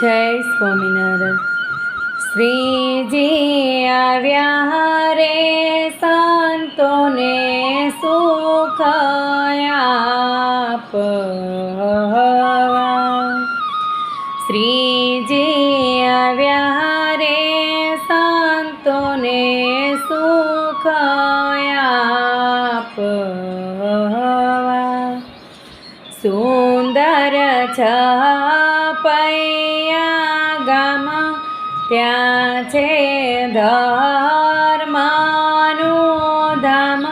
જય સ્વામિનારાયણ. શ્રીજી આવ્યા રે સંતોને સુખયાપ. શ્રીજી આવ્યા રે સંતોને સુખ ત્યાં છે ધર્માનું ધામ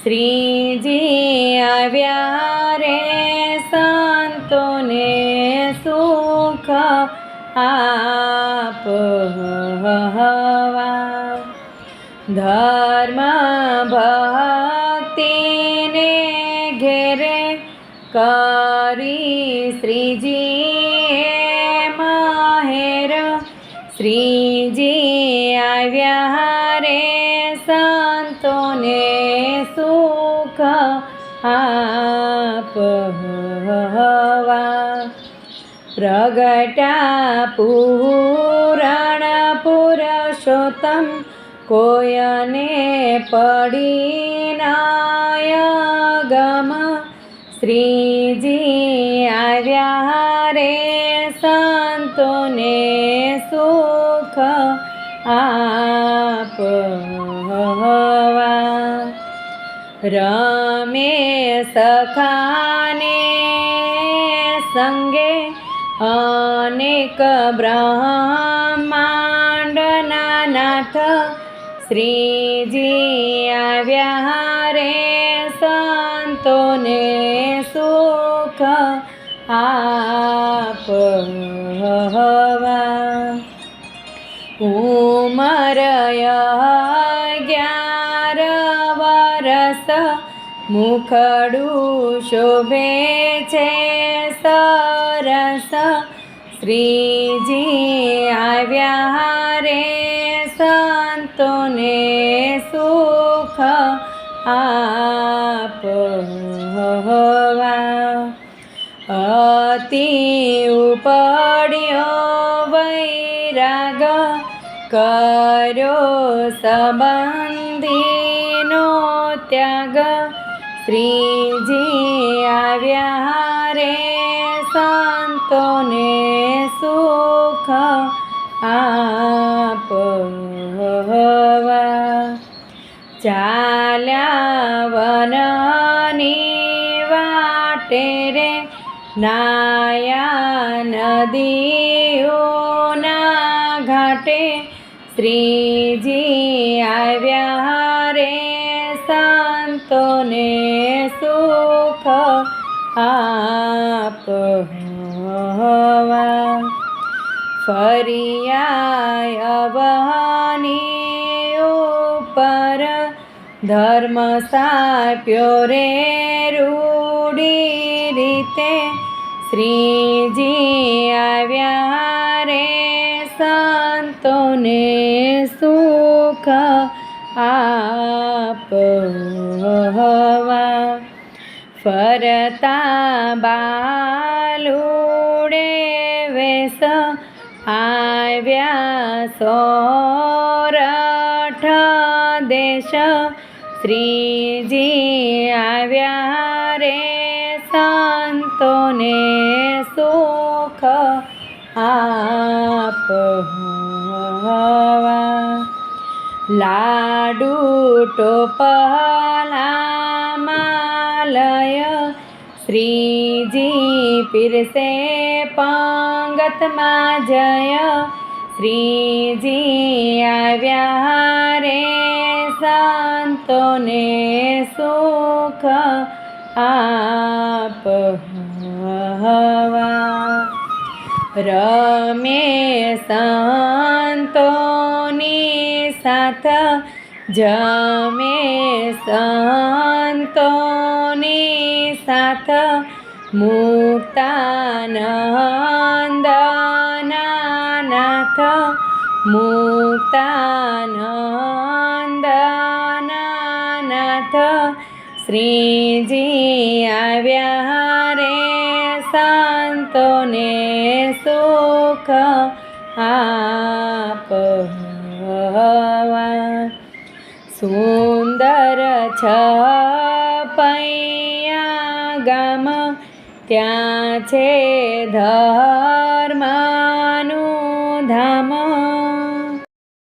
શ્રીજી આવ્યા રે સંતોને સુખ આપવા ધર્મ ભક્તિને ઘેરે કરી શ્રીજી શ્રીજી આવ્યા રે સંતોને સુખ આપવા. પ્રગટા પૂરણ પુરુષોત્તમ કોયને પડી નાયગમ શ્રીજી આવ્યા રે સંતોને સુખ આપ રમે સખાને સંગે અનેક બ્રહ્માંડના નાથ. શ્રીજી આવ્યા રે સંતોને સુખ આપવા ઉમર અગિયાર વરસ મુખડું શોભે છે સરસ શ્રીજી આવ્યા રે સંતોને સુખ આપવા ઉપડ્યો વૈરાગ, કર્યો સંબંધીનો ત્યાગ. શ્રીજી આવ્યા રે સંતોને સુખ આપવા. ચાલ્યા વનની વાટે રે નાયા નદીઓના ઘાટે શ્રીજી આવ્યા રે સંતોને સુખ આપ ફરિયા અવની ઉપર ધર્મ સાપ્યો રે રૂડી રીતે શ્રીજી આવ્યા રે સંતોને સુખ આપવા. ફરતા બાલુડે વેસ આવ્યા સોરઠ દેશ. શ્રીજી આવ્યા રે સંતોને સુખ આપ લાડુ ટોપલામાલય શ્રીજી પીરસે પંગતમાં જય. શ્રીજી આવ્યા રે સંતોને સુખ આપવા રમે સંતોની સાથ જમે સંતોની સાથ મુક્તાનંદનાથ મુક્તાનંદનાથ શ્રીજી આવ્યા રે સંતોને સુખ આપવા. સુંદર છપૈયા ગામ ત્યાં છે ધર